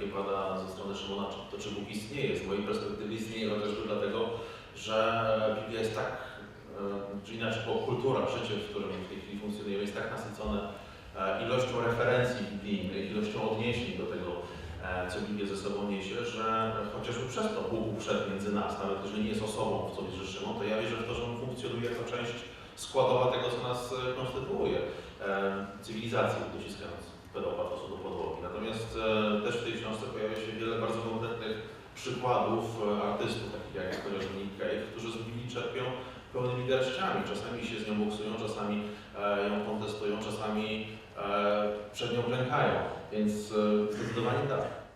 jakie pada ze strony Szymona, to czy Bóg istnieje? Z mojej perspektywy istnieje chociażby dlatego, że Biblia jest tak, e, czy inaczej, bo kultura, życie, w którym w tej chwili funkcjonujemy, jest tak nasycone e, ilością referencji biblijnych, ilością odniesień do tego, e, co Biblia ze sobą niesie, że chociażby przez to Bóg wszedł między nas, nawet jeżeli nie jest osobą, w co wierzy Szymon, to ja wierzę w to, że On funkcjonuje jako część składowa tego, co nas konstytuuje, cywilizacji, dociskając pedopat osób podłogi. Natomiast też w tej książce przykładów e, artystów, takich jak chociażby Nick Cave, którzy z Biblii czerpią pełnymi garściami. Czasami się z nią boksują, czasami e, ją kontestują, czasami e, przed nią klękają. Więc zdecydowanie tak.